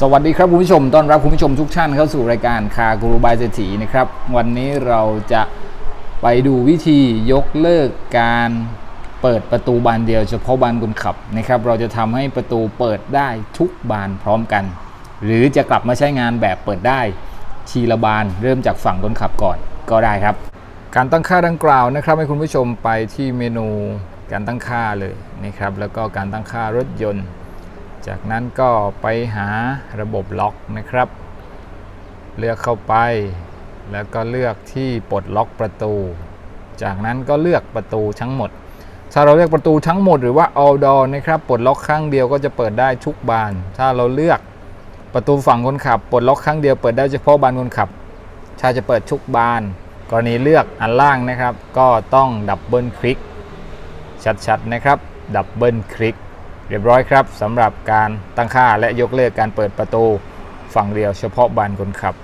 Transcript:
สวัสดีครับคุณผู้ชม ต้อนรับคุณผู้ชมทุกท่านเข้าสู่รายการคากูรูบายเศรษฐีนะครับ วันนี้เราจะไปดูวิธียกเลิกการเปิดประตูบานเดียว เฉพาะบานคนขับนะครับ เราจะทำให้ประตูเปิดได้ทุกบานพร้อมกัน หรือจะกลับมาใช้งานแบบเปิดได้ทีละบานเริ่มจากฝั่งคนขับก่อนก็ได้ครับ การตั้งค่าดังกล่าวนะครับ ให้คุณผู้ชมไปที่เมนูการตั้งค่าเลยนะครับ แล้วก็การตั้งค่ารถยนต์ จากนั้นก็ไปหาระบบล็อกนะครับ เลือกเข้าไป แล้วก็เลือกที่ปลดล็อกประตู จากนั้นก็เลือกประตูทั้งหมด ถ้าเราเลือกประตูทั้งหมดหรือว่า all door นะครับปลดล็อกครั้งเดียวก็จะเปิดได้ทุกบาน ถ้าเราเลือกประตูฝั่งคนขับปลดล็อกครั้งเดียวเปิดได้เฉพาะบานคนขับถ้าจะเปิดทุกบาน กรณีเลือกอันล่างนะครับ ก็ต้องดับเบิลคลิกชัดๆนะครับดับเบิลคลิก เรียบร้อยครับสำหรับการตั้งค่าและยกเลิกการเปิดประตูฝั่งเดียวเฉพาะบานคนขับ